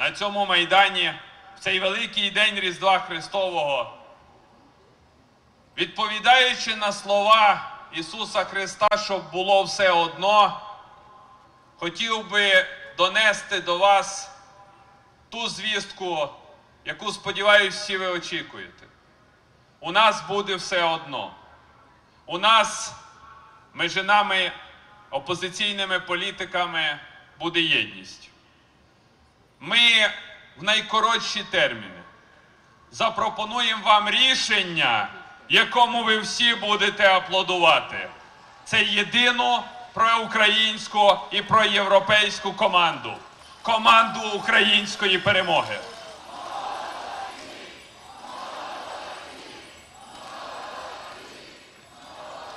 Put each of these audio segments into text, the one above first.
на цьому майдані в цей великий день Різдва Христового, відповідаючи на слова Ісуса Христа, щоб було все одно, хотів би донести до вас ту звістку, яку, сподіваюся, всі ви очікуєте. У нас буде все одно. У нас між нами, опозиційними політиками, буде єдність. Ми в найкоротші терміни запропонуємо вам рішення, якому ви всі будете аплодувати. Це єдину проукраїнську і проєвропейську команду. Команду української перемоги.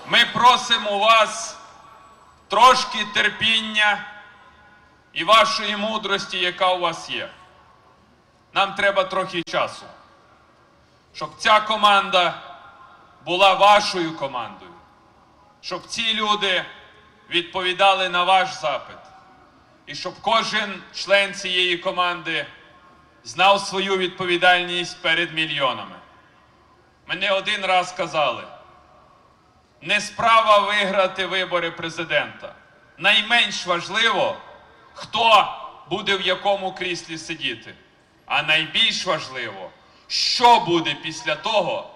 Ми просимо вас трошки терпіння і вашої мудрості, яка у вас є. Нам треба трохи часу, щоб ця команда була вашою командою, щоб ці люди відповідали на ваш запит, і щоб кожен член цієї команди знав свою відповідальність перед мільйонами. Ми не один раз казали. Не справа виграти вибори президента. Найменш важливо, хто буде в якому кріслі сидіти. А найбільш важливо, що буде після того,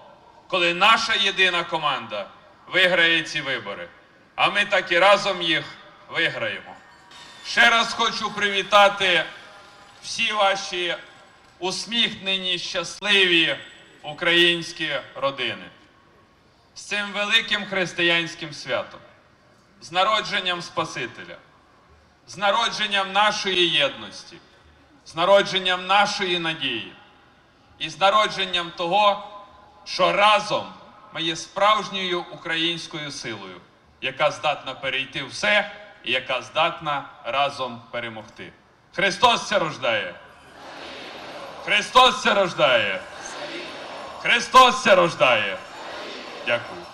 коли наша єдина команда виграє ці вибори. А ми так і разом їх виграємо. Ще раз хочу привітати всі ваші усміхнені, щасливі українські родини з цим великим християнським святом, з народженням Спасителя, з народженням нашої єдності, з народженням нашої надії і з народженням того, що разом ми є справжньою українською силою, яка здатна перейти все і яка здатна разом перемогти. Христос це рождає! Христос це рождає! Христос це рождає! Дякую.